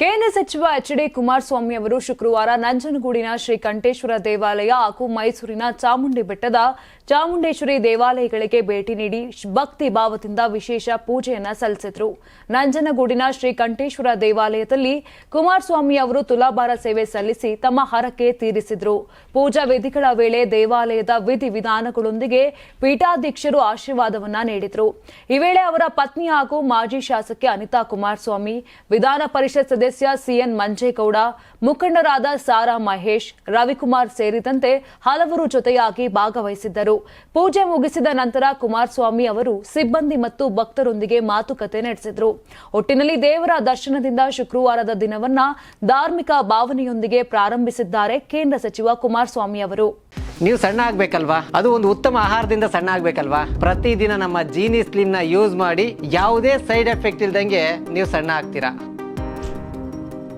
ಕೇಂದ್ರ ಸಚಿವ H D Kumaraswamy ಅವರು ಶುಕ್ರವಾರ ನಂಜನಗೂಡಿನ ಶ್ರೀ ಕಂಠೇಶ್ವರ ದೇವಾಲಯ ಹಾಗೂ ಮೈಸೂರಿನ ಚಾಮುಂಡಿ ಬೆಟ್ಟದ ಚಾಮುಂಡೇಶ್ವರಿ ದೇವಾಲಯಗಳಿಗೆ ಭೇಟಿ ನೀಡಿ ಭಕ್ತಿ ಭಾವದಿಂದ ವಿಶೇಷ ಪೂಜೆಯನ್ನ ಸಲ್ಲಿಸಿದ್ರು. ನಂಜನಗೂಡಿನ ಶ್ರೀ ಕಂಠೇಶ್ವರ ದೇವಾಲಯದಲ್ಲಿ ಕುಮಾರಸ್ವಾಮಿ ಅವರು ತುಲಾಭಾರ ಸೇವೆ ಸಲ್ಲಿಸಿ ತಮ್ಮ ಹರಕೆ ತೀರಿಸಿದ್ರು. ಪೂಜಾ ವಿಧಿಗಳ ವೇಳೆ ದೇವಾಲಯದ ವಿಧಿ ವಿಧಾನಗಳೊಂದಿಗೆ ಪೀಠಾಧ್ಯಕ್ಷರು ಆಶೀರ್ವಾದವನ್ನ ನೀಡಿದ್ರು. ಈ ವೇಳೆ ಅವರ ಪತ್ನಿ ಹಾಗೂ ಮಾಜಿ ಶಾಸಕಿ ಅನಿತಾ ಕುಮಾರಸ್ವಾಮಿ, ವಿಧಾನ ಪರಿಷತ್ ಸದಸ್ಯ ಸಿಎನ್ ಮಂಜೇಗೌಡ, ಮುಖಂಡರಾದ ಸಾರಾ ಮಹೇಶ್, ರವಿಕುಮಾರ್ ಸೇರಿದಂತೆ ಹಲವರು ಜೊತೆಯಾಗಿ ಭಾಗವಹಿಸಿದ್ದರು. ಪೂಜೆ ಮುಗಿಸಿದ ನಂತರ ಕುಮಾರಸ್ವಾಮಿ ಅವರು ಸಿಬ್ಬಂದಿ ಮತ್ತು ಭಕ್ತರೊಂದಿಗೆ ಮಾತುಕತೆ ನಡೆಸಿದರು. ಒಟ್ಟಿನಲ್ಲಿ ದೇವರ ದರ್ಶನದಿಂದ ಶುಕ್ರವಾರದ ದಿನವನ್ನ ಧಾರ್ಮಿಕ ಭಾವನೆಯೊಂದಿಗೆ ಪ್ರಾರಂಭಿಸಿದ್ದಾರೆ ಕೇಂದ್ರ ಸಚಿವ ಕುಮಾರಸ್ವಾಮಿ ಅವರು. ನೀವು ಸಣ್ಣ ಆಗ್ಬೇಕಲ್ವಾ? ಅದು ಒಂದು ಉತ್ತಮ ಆಹಾರದಿಂದ ಸಣ್ಣ ಆಗ್ಬೇಕಲ್ವಾ? ಪ್ರತಿದಿನ ನಮ್ಮ ಜೀನಿ ಸ್ಲಿಮ್ನ ಯೂಸ್ ಮಾಡಿ ಯಾವುದೇ ಸೈಡ್ ಎಫೆಕ್ಟ್ ಇಲ್ದಂಗೆ ನೀವು ಸಣ್ಣ ಆಗ್ತೀರಾ?